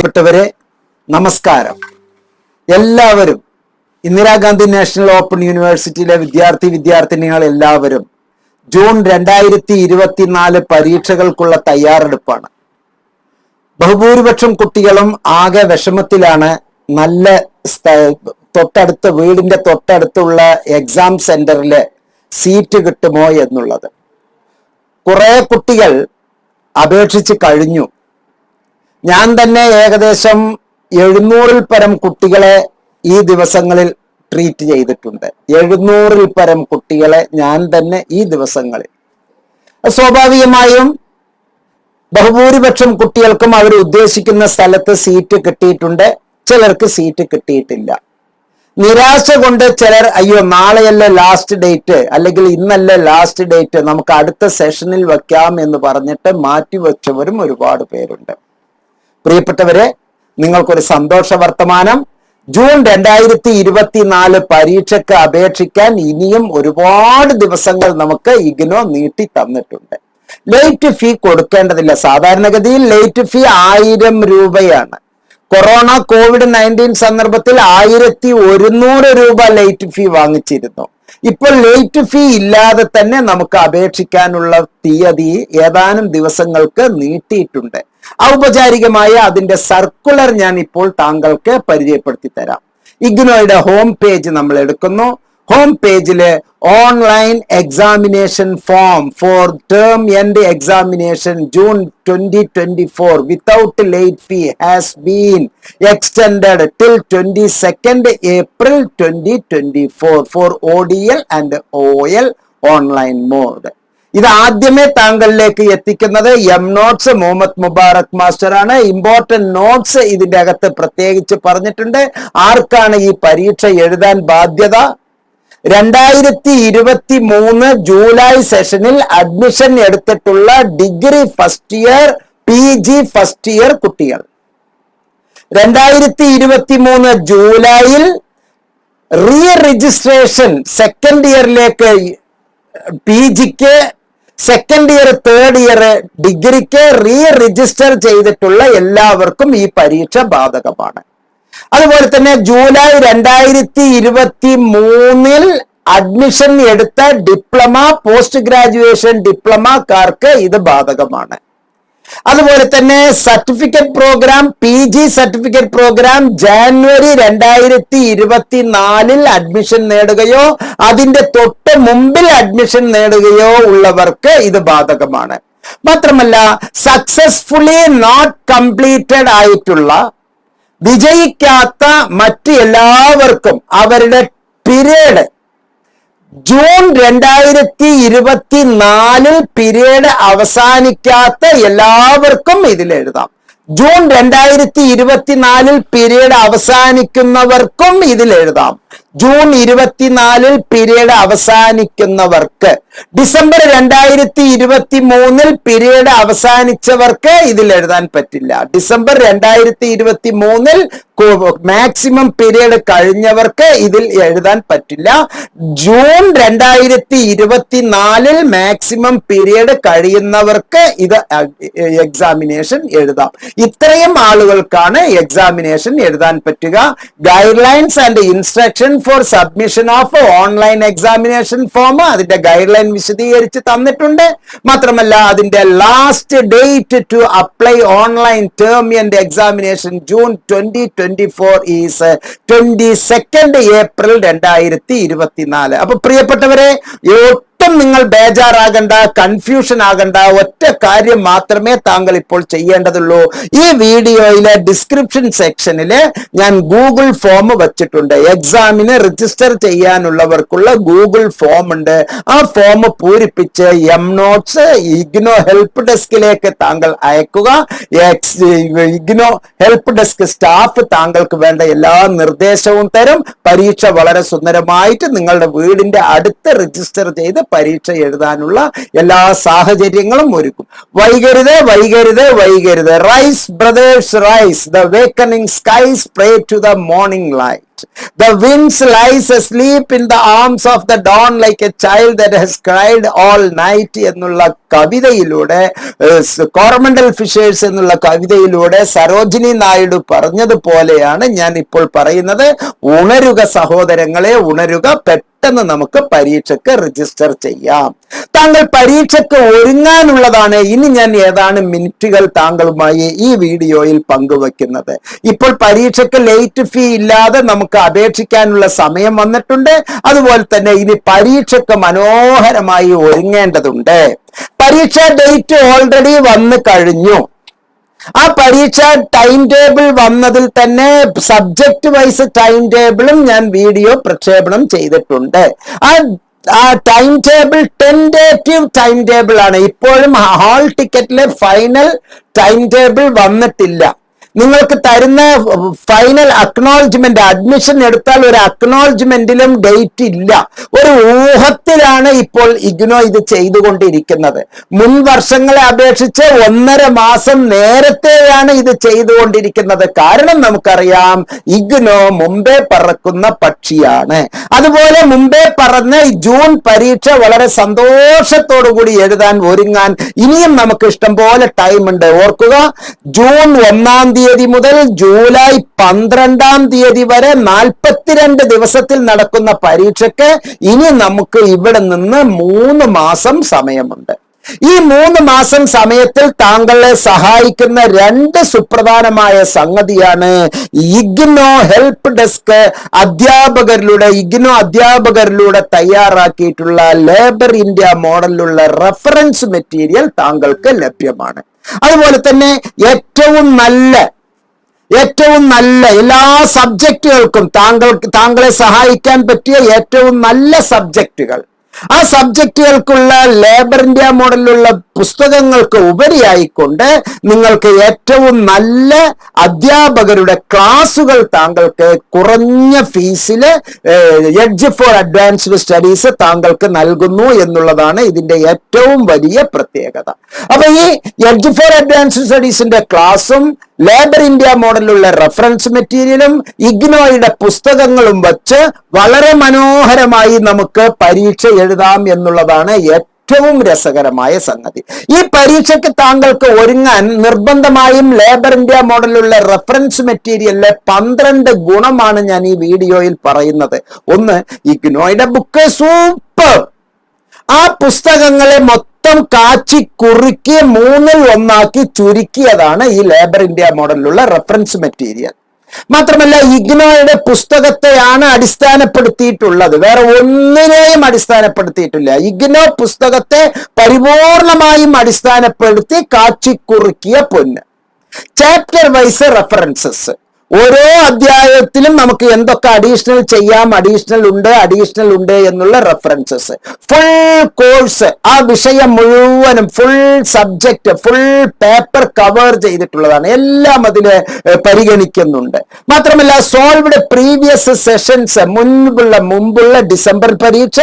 പ്രിയപ്പെട്ടവരെ നമസ്കാരം. എല്ലാവരും ഇന്ദിരാഗാന്ധി നാഷണൽ ഓപ്പൺ യൂണിവേഴ്സിറ്റിയിലെ വിദ്യാർത്ഥി വിദ്യാർത്ഥിനികൾ എല്ലാവരും ജൂൺ രണ്ടായിരത്തി ഇരുപത്തിനാല് പരീക്ഷകൾക്കുള്ള തയ്യാറെടുപ്പാണ്. ബഹുഭൂരിപക്ഷം കുട്ടികളും ആകെ വിഷമത്തിലാണ്. നല്ല തൊട്ടടുത്ത് വീടിന്റെ തൊട്ടടുത്തുള്ള എക്സാം സെന്ററിൽ സീറ്റ് കിട്ടുമോ എന്നുള്ളത്. കുറെ കുട്ടികൾ അപേക്ഷിച്ച് കഴിഞ്ഞു. ഞാൻ തന്നെ ഏകദേശം എഴുന്നൂറിൽ പരം കുട്ടികളെ ഈ ദിവസങ്ങളിൽ ട്രീറ്റ് ചെയ്തിട്ടുണ്ട്. എഴുന്നൂറിൽ പരം കുട്ടികളെ ഞാൻ തന്നെ ഈ ദിവസങ്ങളിൽ. സ്വാഭാവികമായും ബഹുഭൂരിപക്ഷം കുട്ടികൾക്കും അവർ ഉദ്ദേശിക്കുന്ന സ്ഥലത്ത് സീറ്റ് കിട്ടിയിട്ടുണ്ട്. ചിലർക്ക് സീറ്റ് കിട്ടിയിട്ടില്ല. നിരാശ കൊണ്ട് ചിലർ അയ്യോ നാളെയല്ലേ ലാസ്റ്റ് ഡേറ്റ് അല്ലെങ്കിൽ ഇന്നല്ലേ ലാസ്റ്റ് ഡേറ്റ് നമുക്ക് അടുത്ത സെഷനിൽ വെക്കാം എന്ന് പറഞ്ഞിട്ട് മാറ്റിവെച്ചവരും ഒരുപാട് പേരുണ്ട്. പ്രിയപ്പെട്ടവരെ നിങ്ങൾക്കൊരു സന്തോഷ വർത്തമാനം. ജൂൺ രണ്ടായിരത്തി ഇരുപത്തിനാല് പരീക്ഷയ്ക്ക് അപേക്ഷിക്കാൻ ഇനിയും ഒരുപാട് ദിവസങ്ങൾ നമുക്ക് ഇഗ്നോ നീട്ടി തന്നിട്ടുണ്ട്. ലേറ്റ് ഫീ കൊടുക്കേണ്ടതില്ല. സാധാരണഗതിയിൽ ലേറ്റ് ഫീ ആയിരം രൂപയാണ്. കൊറോണ കോവിഡ് നയന്റീൻ സന്ദർഭത്തിൽ ആയിരത്തി ഒരുന്നൂറ് രൂപ ലേറ്റ് ഫീ വാങ്ങിച്ചിരുന്നു. ഇപ്പോൾ ലേറ്റ് ഫീ ഇല്ലാതെ തന്നെ നമുക്ക് അപേക്ഷിക്കാനുള്ള തീയതി ഏതാനും ദിവസങ്ങൾക്ക് നീട്ടിയിട്ടുണ്ട്. ഔപചാരികമായ അതിന്റെ സർക്കുലർ ഞാൻ ഇപ്പോൾ താങ്കൾക്ക് പരിചയപ്പെടുത്തി തരാം ഇഗ്നോയുടെ ഹോം പേജ് നമ്മൾ എടുക്കുന്നു. ഹോം പേജിൽ online examination form for term end examination June twenty twenty four without late fee has been extend till twenty second April twenty twenty four for O D L and O L online mode ഇത് ആദ്യമേ താങ്കളിലേക്ക് എത്തിക്കുന്നത് M notes Muhammad Mubarak master ആണ് important notes ഇതിന്റെ അകത്ത് പ്രത്യേകിച്ച് പറഞ്ഞിട്ടുണ്ട്. ആർക്കാണ് ഈ പരീക്ഷ എഴുതാൻ ബാധ്യത? രണ്ടായിരത്തി ഇരുപത്തി മൂന്ന് ജൂലൈ സെഷനിൽ അഡ്മിഷൻ എടുത്തിട്ടുള്ള degree first year P G first year കുട്ടികൾ. രണ്ടായിരത്തി ഇരുപത്തി മൂന്ന് ജൂലൈയിൽ റീ രജിസ്ട്രേഷൻ സെക്കൻഡ് ഇയറിലേക്ക് പി ജിക്ക് സെക്കൻഡ് ഇയർ തേർഡ് ഇയർ ഡിഗ്രിക്ക് റീ രജിസ്റ്റർ ചെയ്തിട്ടുള്ള എല്ലാവർക്കും ഈ പരീക്ഷ ബാധകമാണ്. അതുപോലെ തന്നെ ജൂലൈ രണ്ടായിരത്തി ഇരുപത്തി മൂന്നിൽ അഡ്മിഷൻ എടുത്ത ഡിപ്ലോമ പോസ്റ്റ് ഗ്രാജുവേഷൻ ഡിപ്ലോമക്കാർക്ക് ഇത് ബാധകമാണ്. അതുപോലെ തന്നെ certificate programme P G certificate programme January രണ്ടായിരത്തി ഇരുപത്തിനാലിൽ അഡ്മിഷൻ നേടുകയോ അതിന്റെ തൊട്ട് മുമ്പിൽ അഡ്മിഷൻ നേടുകയോ ഉള്ളവർക്ക് ഇത് ബാധകമാണ്. മാത്രമല്ല സക്സസ്ഫുള്ളി നോട്ട് കംപ്ലീറ്റഡ് ആയിട്ടുള്ള വിജയിക്കാത്ത മറ്റ് എല്ലാവർക്കും അവരുടെ പീരീഡ് ജൂൺ രണ്ടായിരത്തി ഇരുപത്തി നാലിൽ പിരീഡ് അവസാനിക്കാത്ത എല്ലാവർക്കും ഇതിൽ എഴുതാം. ജൂൺ രണ്ടായിരത്തി ഇരുപത്തിനാലിൽ പീരീഡ് അവസാനിക്കുന്നവർക്കും ഇതിൽ എഴുതാം. ജൂൺ ഇരുപത്തിനാലിൽ പീരീഡ് അവസാനിക്കുന്നവർക്ക് ഡിസംബർ രണ്ടായിരത്തി ഇരുപത്തി മൂന്നിൽ പീരീഡ് അവസാനിച്ചവർക്ക് ഇതിൽ എഴുതാൻ പറ്റില്ല. ഡിസംബർ രണ്ടായിരത്തി ഇരുപത്തി മൂന്നിൽ മാക്സിമം പീരീഡ് കഴിഞ്ഞവർക്ക് ഇതിൽ എഴുതാൻ പറ്റില്ല. ജൂൺ രണ്ടായിരത്തി ഇരുപത്തിനാലിൽ മാക്സിമം പീരീഡ് കഴിയുന്നവർക്ക് ഇത് എക്സാമിനേഷൻ എഴുതാം. ഇത്രയും ആളുകൾക്കാണ് എക്സാമിനേഷൻ എഴുതാൻ പറ്റുക. Guidelines and instruction for submission of online examination form അതിന്റെ ഗൈഡ് ലൈൻ വിശദീകരിച്ച് തന്നിട്ടുണ്ട്. മാത്രമല്ല അതിന്റെ last date to apply online term examination June twenty twenty four is twenty second April രണ്ടായിരത്തി ഇരുപത്തിനാല്. അപ്പൊ പ്രിയപ്പെട്ടവരെ ഒട്ടും നിങ്ങൾ ബേജാറാകണ്ട കൺഫ്യൂഷൻ ആകണ്ട ഒറ്റ കാര്യം മാത്രമേ താങ്കൾ ഇപ്പോൾ ചെയ്യേണ്ടതുള്ളൂ. ഈ വീഡിയോയിലെ ഡിസ്ക്രിപ്ഷൻ സെക്ഷനിൽ ഞാൻ ഗൂഗിൾ ഫോം വച്ചിട്ടുണ്ട്. എക്സാമിന് രജിസ്റ്റർ ചെയ്യാനുള്ളവർക്കുള്ള ഗൂഗിൾ ഫോം ഉണ്ട്. ആ ഫോം പൂരിപ്പിച്ച് എം നോട്ട്സ് ഇഗ്നോ ഹെൽപ്പ് ഡെസ്കിലേക്ക് താങ്കൾ അയക്കുക. ഇഗ്നോ ഹെൽപ്പ് ഡെസ്ക് സ്റ്റാഫ് താങ്കൾക്ക് വേണ്ട എല്ലാ നിർദ്ദേശവും തരും. പരീക്ഷ വളരെ സുന്ദരമായിട്ട് നിങ്ങളുടെ വീടിന്റെ അടുത്ത് രജിസ്റ്റർ ചെയ്ത് പരീക്ഷ എഴുതാനുള്ള എല്ലാ സാഹചര്യങ്ങളും ഒരുക്കും. വൈകരുത് വൈകരുത് വൈകരുത്. Rise brothers rise the awakening skies pray to the morning light. The winds lies asleep in the arms of the dawn like a child that has cried all night എന്നുള്ള കവിതയിലൂടെ കോർമണ്ടൽ ഫിഷേഴ്സ് എന്നുള്ള കവിതയിലൂടെ സരോജിനി നായിഡു പറഞ്ഞതുപോലെയാണ് ഞാൻ ഇപ്പോൾ പറയുന്നത്. ഉണരുക സഹോദരങ്ങളെ ഉണരുക പെട്ടെന്ന് നമുക്ക് പരീക്ഷയ്ക്ക് രജിസ്റ്റർ ചെയ്യാം. താങ്കൾ പരീക്ഷയ്ക്ക് ഒരുങ്ങാനുള്ളതാണ്. ഇനി ഞാൻ ഏതാണ് മിനിറ്റുകൾ താങ്കളുമായി ഈ വീഡിയോയിൽ പങ്കുവെക്കുന്നത്? ഇപ്പോൾ പരീക്ഷയ്ക്ക് ലേറ്റ് ഫീ ഇല്ലാതെ നമുക്ക് അപേക്ഷിക്കാനുള്ള സമയം വന്നിട്ടുണ്ട്. അതുപോലെ തന്നെ ഇനി പരീക്ഷയ്ക്ക് മനോഹരമായി ഒരുങ്ങേണ്ടതുണ്ട്. പരീക്ഷ ഡേറ്റ് ഓൾറെഡി വന്നു കഴിഞ്ഞു. ആ പരീക്ഷ ടൈം ടേബിൾ വന്നതിൽ തന്നെ സബ്ജക്ട് വൈസ് ടൈം ടേബിളും ഞാൻ വീഡിയോ പ്രക്ഷേപണം ചെയ്തിട്ടുണ്ട്. ആ ആ time table tentative time table ആണ്. ഇപ്പോഴും ഹാൾ ടിക്കറ്റിലെ ഫൈനൽ ടൈം ടേബിൾ വന്നിട്ടില്ല. നിങ്ങൾക്ക് തരുന്ന ഫൈനൽ അക്നോളജ്മെന്റ് അഡ്മിഷൻ എടുത്താൽ ഒരു അക്നോളജ്മെന്റിലും ഡേറ്റ് ഇല്ല. ഒരു ഊഹത്തിലാണ് ഇപ്പോൾ ഇഗ്നോ ഇത് ചെയ്തുകൊണ്ടിരിക്കുന്നത്. മുൻ വർഷങ്ങളെ അപേക്ഷിച്ച് ഒന്നര മാസം നേരത്തെയാണ് ഇത് ചെയ്തുകൊണ്ടിരിക്കുന്നത്. കാരണം നമുക്കറിയാം ഇഗ്നോ മുമ്പേ പറക്കുന്ന പക്ഷിയാണ്. അതുപോലെ മുമ്പേ പറഞ്ഞ ജൂൺ പരീക്ഷ വളരെ സന്തോഷത്തോടു കൂടി എഴുതാൻ ഒരുങ്ങാൻ ഇനിയും നമുക്ക് ഇഷ്ടം പോലെ ടൈം ഉണ്ട്. ഓർക്കുക ജൂൺ ഒന്നാം തീയതി മുതൽ ജൂലൈ പന്ത്രണ്ടാം തീയതി വരെ നാൽപ്പത്തിരണ്ട് ദിവസത്തിൽ നടക്കുന്ന പരീക്ഷയ്ക്ക് ഇനി നമുക്ക് ഇവിടെ നിന്ന് മൂന്ന് മാസം സമയമുണ്ട്. ഈ മൂന്ന് മാസം സമയത്തിൽ താങ്കളെ സഹായിക്കുന്ന രണ്ട് സുപ്രധാനമായ സംഗതിയാണ് ഇഗ്നോ ഹെൽപ്പ് ഡെസ്ക് അധ്യാപകരിലൂടെ ഇഗ്നോ അധ്യാപകരിലൂടെ തയ്യാറാക്കിയിട്ടുള്ള ലേബർ ഇന്ത്യ മോഡലിലുള്ള റെഫറൻസ് മെറ്റീരിയൽ താങ്കൾക്ക് ലഭ്യമാണ്. അതുപോലെ തന്നെ ഏറ്റവും നല്ല ഏറ്റവും നല്ല എല്ലാ സബ്ജക്റ്റുകൾക്കും താങ്കൾക്ക് താങ്കളെ സഹായിക്കാൻ പറ്റിയ ഏറ്റവും നല്ല സബ്ജക്റ്റുകൾ ആ സബ്ജക്റ്റുകൾക്കുള്ള ലേബർ ഇന്ത്യ മോഡലിലുള്ള പുസ്തകങ്ങൾക്ക് ഉപരിയായിക്കൊണ്ട് നിങ്ങൾക്ക് ഏറ്റവും നല്ല അധ്യാപകരുടെ ക്ലാസുകൾ താങ്കൾക്ക് കുറഞ്ഞ ഫീസിൽ എഡ്ജ് ഫോർ അഡ്വാൻസ്ഡ് സ്റ്റഡീസ് താങ്കൾക്ക് നൽകുന്നു എന്നുള്ളതാണ് ഇതിന്റെ ഏറ്റവും വലിയ പ്രത്യേകത. അപ്പൊ ഈ എഡ്ജ് ഫോർ അഡ്വാൻസ്ഡ് സ്റ്റഡീസിന്റെ ക്ലാസും ലേബർ ഇന്ത്യ മോഡലിലുള്ള റെഫറൻസ് മെറ്റീരിയലും ഇഗ്നോയുടെ പുസ്തകങ്ങളും വച്ച് വളരെ മനോഹരമായി നമുക്ക് പരീക്ഷ എഴുതാം എന്നുള്ളതാണ് ഏറ്റവും രസകരമായ സംഗതി. ഈ പരീക്ഷയ്ക്ക് താങ്കൾക്ക് ഒരുങ്ങാൻ നിർബന്ധമായും ലേബർ ഇന്ത്യ മോഡലുള്ള റെഫറൻസ് മെറ്റീരിയലിലെ പന്ത്രണ്ട് ഗുണമാണ് ഞാൻ ഈ വീഡിയോയിൽ പറയുന്നത്. ഒന്ന് ഇഗ്നോയുടെ ബുക്ക് സൂപ്പർ. ആ പുസ്തകങ്ങളെ മൊത്തം കാച്ചി കുറുക്കി മൂന്നിൽ ഒന്നാക്കി ചുരുക്കിയതാണ് ഈ ലേബർ ഇന്ത്യ മോഡലിലുള്ള റെഫറൻസ് മെറ്റീരിയൽ മാത്രമല്ല ഇഗ്നോയുടെ പുസ്തകത്തെയാണ് അടിസ്ഥാനപ്പെടുത്തിയിട്ടുള്ളത്. വേറെ ഒന്നിനെയും അടിസ്ഥാനപ്പെടുത്തിയിട്ടില്ല. ഇഗ്നോ പുസ്തകത്തെ പരിപൂർണമായും അടിസ്ഥാനപ്പെടുത്തി കാച്ചിക്കുറുക്കിയ പൊന്ന്. ചാപ്റ്റർ വൈസ് റെഫറൻസസ് ഓരോ അധ്യായത്തിലും നമുക്ക് എന്തൊക്കെ അഡീഷണൽ ചെയ്യാം അഡീഷണൽ ഉണ്ട് അഡീഷണൽ ഉണ്ട് എന്നുള്ള റെഫറൻസസ് ഫുൾ കോഴ്സ് ആ വിഷയം മുഴുവനും full subject full paper cover ചെയ്തിട്ടുള്ളതാണ്. എല്ലാം അതിൽ പരിഗണിക്കുന്നുണ്ട്. മാത്രമല്ല സോൾവ്ഡ് പ്രീവിയസ് സെഷൻസ് മുൻപുള്ള മുമ്പുള്ള ഡിസംബർ പരീക്ഷ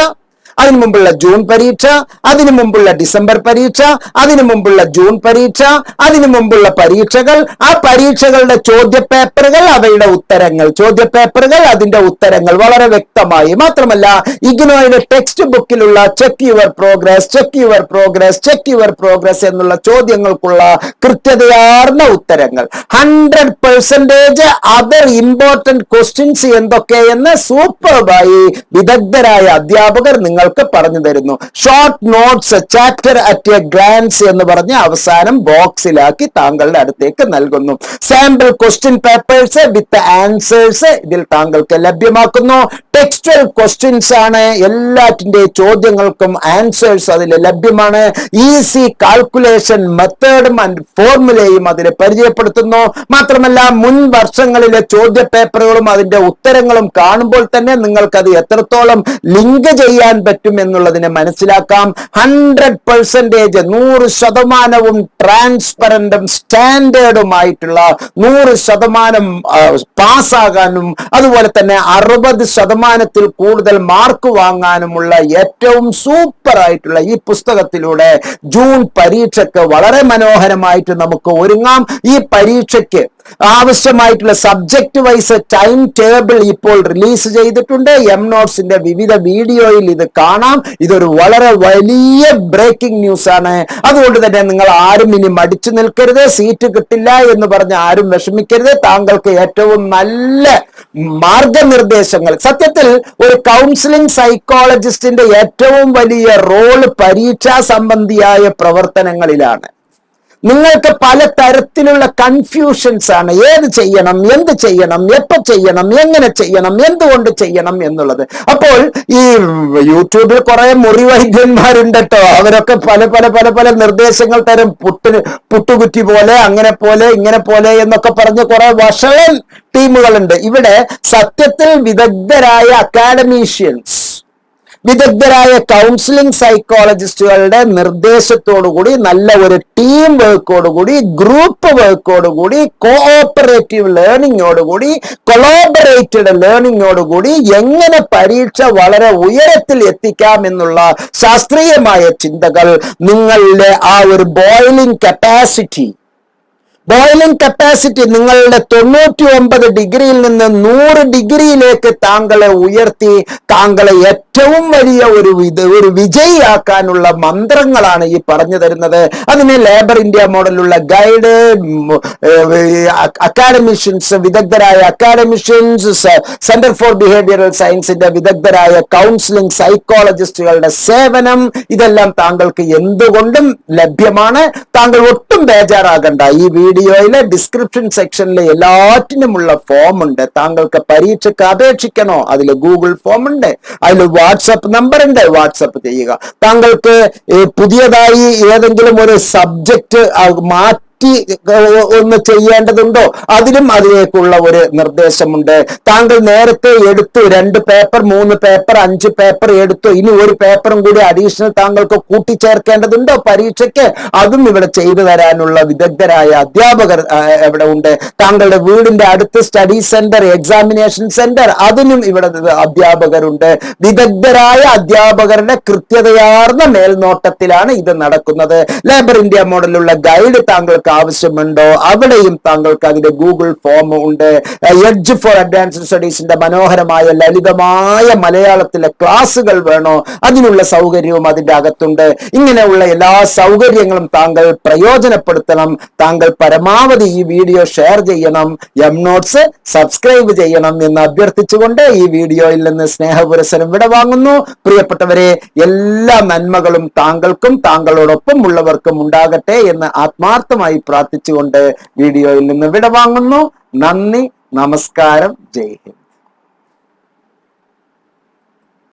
അതിനു മുമ്പുള്ള ജൂൺ പരീക്ഷ അതിനു മുമ്പുള്ള ഡിസംബർ പരീക്ഷ അതിനു മുമ്പുള്ള ജൂൺ പരീക്ഷ അതിനു മുമ്പുള്ള പരീക്ഷകൾ. ആ പരീക്ഷകളുടെ ചോദ്യപേപ്പറുകൾ അവയുടെ ഉത്തരങ്ങൾ. ചോദ്യപേപ്പറുകൾ അതിന്റെ ഉത്തരങ്ങൾ വളരെ വ്യക്തമായി. മാത്രമല്ല ഇഗ്നോയുടെ text ബുക്കിലുള്ള check your progress check your progress check your progress എന്നുള്ള ചോദ്യങ്ങൾക്കുള്ള കൃത്യതയാർന്ന ഉത്തരങ്ങൾ. Hundred percentage other important questions എന്തൊക്കെയെന്ന് സൂപ്പർബായി വിദഗ്ധരായ അധ്യാപകർ നിങ്ങൾ നിങ്ങൾക്ക് പറഞ്ഞു തരുന്നു. Short notes chapter at a glance എന്ന് പറഞ്ഞ് അവസാനം ബോക്സിലാക്കി താങ്കളുടെ അടുത്തേക്ക് നൽകുന്നു. Sample question papers with answers ഇതിൽ താങ്കൾക്ക് ലഭ്യമാക്കുന്നു. ടെക്സ്റ്റൽ ക്വസ്റ്റ്യൻസ് ആണ്. എല്ലാറ്റിന്റെ ചോദ്യങ്ങൾക്കും ആൻസേഴ്സ് അതിൽ ലഭ്യമാണ്. ഈസി കാൽക്കുലേഷൻ മെത്തേഡും ആൻഡ് ഫോർമുലയും അതിൽ പരിചയപ്പെടുത്തുന്നു. മാത്രമല്ല മുൻ വർഷങ്ങളിലെ ചോദ്യ പേപ്പറുകളും അതിന്റെ ഉത്തരങ്ങളും കാണുമ്പോൾ തന്നെ നിങ്ങൾക്ക് അത് എത്രത്തോളം ലിങ്ക് ചെയ്യാൻ പറ്റും പറ്റും എന്നുള്ളതിനെ മനസ്സിലാക്കാം. ഹൺഡ്രഡ് പെർസെന്റേജ് നൂറ് ശതമാനവും ട്രാൻസ്പെറന്റും സ്റ്റാൻഡേർഡുമായിട്ടുള്ള നൂറ് ശതമാനം പാസ്സാകാനും അതുപോലെ തന്നെ അറുപത് ശതമാനത്തിൽ കൂടുതൽ മാർക്ക് വാങ്ങാനുമുള്ള ഏറ്റവും സൂപ്പർ ആയിട്ടുള്ള ഈ പുസ്തകത്തിലൂടെ ജൂൺ പരീക്ഷയ്ക്ക് വളരെ മനോഹരമായിട്ട് നമുക്ക് ഒരുങ്ങാം. ഈ പരീക്ഷയ്ക്ക് ആവശ്യമായിട്ടുള്ള സബ്ജക്ട് വൈസ് ടൈം ടേബിൾ ഇപ്പോൾ റിലീസ് ചെയ്തിട്ടുണ്ട്. എം നോട്ട്സിന്റെ വിവിധ വീഡിയോയിൽ ഇത് കാണാം. ഇതൊരു വളരെ വലിയ ബ്രേക്കിംഗ് ന്യൂസ് ആണ്. അതുകൊണ്ട് തന്നെ നിങ്ങൾ ആരും ഇനി മടിച്ചു നിൽക്കരുത് സീറ്റ് കിട്ടില്ല എന്ന് പറഞ്ഞ് ആരും വിഷമിക്കരുത്. താങ്കൾക്ക് ഏറ്റവും നല്ല മാർഗനിർദ്ദേശങ്ങൾ. സത്യത്തിൽ ഒരു കൗൺസിലിംഗ് സൈക്കോളജിസ്റ്റിന്റെ ഏറ്റവും വലിയ റോൾ പരീക്ഷാ സംബന്ധിയായ പ്രവർത്തനങ്ങളിലാണ്. നിങ്ങൾക്ക് പല തരത്തിലുള്ള കൺഫ്യൂഷൻസ് ആണ്. ഏത് ചെയ്യണം എന്ത് ചെയ്യണം എപ്പോ ചെയ്യണം എങ്ങനെ ചെയ്യണം എന്തുകൊണ്ട് ചെയ്യണം എന്നുള്ളത്. അപ്പോൾ ഈ യൂട്യൂബിൽ കുറെ മുറിവൈദ്യന്മാരുണ്ട് കേട്ടോ അവരൊക്കെ പല പല പല പല നിർദ്ദേശങ്ങൾ തരും. പുട്ടിന് പുട്ടുകുറ്റി പോലെ അങ്ങനെ പോലെ ഇങ്ങനെ പോലെ എന്നൊക്കെ പറഞ്ഞ് കുറെ വഷളൻ ടീമുകളുണ്ട്. ഇവിടെ സത്യത്തിൽ വിദഗ്ധരായ അക്കാഡമീഷ്യൻസ് വിദഗ്ധരായ കൗൺസിലിംഗ് സൈക്കോളജിസ്റ്റുകളുടെ നിർദ്ദേശത്തോടുകൂടി നല്ല ഒരു ടീം വർക്കോടുകൂടി ഗ്രൂപ്പ് വർക്കോടുകൂടി കോഓപ്പറേറ്റീവ് ലേണിംഗോടുകൂടി കൊളോബറേറ്റഡ് ലേണിംഗോടുകൂടി എങ്ങനെ പരീക്ഷ വളരെ ഉയരത്തിൽ എത്തിക്കാം എന്നുള്ള ശാസ്ത്രീയമായ ചിന്തകൾ നിങ്ങളുടെ ആ ഒരു ബോയിലിംഗ് കപ്പാസിറ്റി ബോയിലിംഗ് കപ്പാസിറ്റി നിങ്ങളുടെ തൊണ്ണൂറ്റി ഒമ്പത് ഡിഗ്രിയിൽ നിന്ന് നൂറ് ഡിഗ്രിയിലേക്ക് താങ്കളെ ഉയർത്തി താങ്കളെ ഏറ്റവും വലിയ ഒരു ഒരു വിജയിയാക്കാനുള്ള മന്ത്രങ്ങളാണ് ഈ പറഞ്ഞു തരുന്നത്. അതിനെ ലേബർ ഇന്ത്യ മോഡലുള്ള ഗൈഡ് അക്കാഡമിഷ്യൻസ് വിദഗ്ധരായ അക്കാഡമിഷ്യൻസ് സെന്റർ ഫോർ ബിഹേവിയറൽ സയൻസിന്റെ വിദഗ്ധരായ കൗൺസിലിംഗ് സൈക്കോളജിസ്റ്റുകളുടെ സേവനം ഇതെല്ലാം താങ്കൾക്ക് എന്തുകൊണ്ടും ലഭ്യമാണ്. താങ്കൾ ഒട്ടും ബേജാറാകണ്ട. ഈ വീഡിയോയിലെ ഡിസ്ക്രിപ്ഷൻ സെക്ഷനിലെ എല്ലാറ്റിനുമുള്ള ഫോം ഉണ്ട്. താങ്കൾക്ക് പരീക്ഷയ്ക്ക് അപേക്ഷിക്കണോ? അതിൽ ഗൂഗിൾ ഫോം ഉണ്ട്. അതിൽ വാട്സപ്പ് നമ്പർ ഉണ്ട് വാട്സപ്പ് ചെയ്യുക. താങ്കൾക്ക് പുതിയതായി ഏതെങ്കിലും ഒരു സബ്ജക്റ്റ് മാറ്റി ഒന്ന് ചെയ്യേണ്ടതുണ്ടോ? അതിലും അതിലേക്കുള്ള ഒരു നിർദ്ദേശമുണ്ട്. താങ്കൾ നേരത്തെ എടുത്തു രണ്ട് പേപ്പർ മൂന്ന് പേപ്പർ അഞ്ച് പേപ്പർ എടുത്തു. ഇനി ഒരു പേപ്പറും കൂടി അഡീഷണൽ താങ്കൾക്ക് കൂട്ടിച്ചേർക്കേണ്ടതുണ്ടോ പരീക്ഷയ്ക്ക്? അതും ഇവിടെ ചെയ്തു തരാനുള്ള വിദഗ്ധരായ അധ്യാപകർ എവിടെ ഉണ്ട്? താങ്കളുടെ വീടിന്റെ അടുത്ത് സ്റ്റഡി സെന്റർ എക്സാമിനേഷൻ സെന്റർ അതിനും ഇവിടെ അധ്യാപകരുണ്ട്. വിദഗ്ധരായ അധ്യാപകരുടെ കൃത്യതയാർന്ന മേൽനോട്ടത്തിലാണ് ഇത് നടക്കുന്നത്. ലേബർ ഇന്ത്യ മോഡലുള്ള ഗൈഡ് താങ്കൾക്ക് ആവശ്യമുണ്ടോ? അവിടെയും താങ്കൾക്ക് അതിന്റെ ഗൂഗിൾ ഫോം ഉണ്ട്. എഡ്ജ് ഫോർ അഡ്വാൻസ്ഡ് സ്റ്റഡീസിന്റെ മനോഹരമായ ലളിതമായ മലയാളത്തിലെ ക്ലാസ്സുകൾ വേണോ? അതിനുള്ള സൗകര്യവും അതിന്റെ അകത്തുണ്ട്. ഇങ്ങനെയുള്ള എല്ലാ സൗകര്യങ്ങളും താങ്കൾ പ്രയോജനപ്പെടുത്തണം. താങ്കൾ പരമാവധി ഈ വീഡിയോ ഷെയർ ചെയ്യണം. എം നോട്ട്സ് സബ്സ്ക്രൈബ് ചെയ്യണം എന്ന് അഭ്യർത്ഥിച്ചുകൊണ്ട് ഈ വീഡിയോയിൽ നിന്ന് സ്നേഹപുരസരം വിട വാങ്ങുന്നു. പ്രിയപ്പെട്ടവരെ എല്ലാ നന്മകളും താങ്കൾക്കും താങ്കളോടൊപ്പം ഉള്ളവർക്കും ഉണ്ടാകട്ടെ എന്ന് ആത്മാർത്ഥമായി പ്രാർത്ഥിച്ചുകൊണ്ട് വീഡിയോയിൽ നിന്ന് വിടവാങ്ങുന്നു. നന്ദി നമസ്കാരം ജയ് ഹിന്ദ്.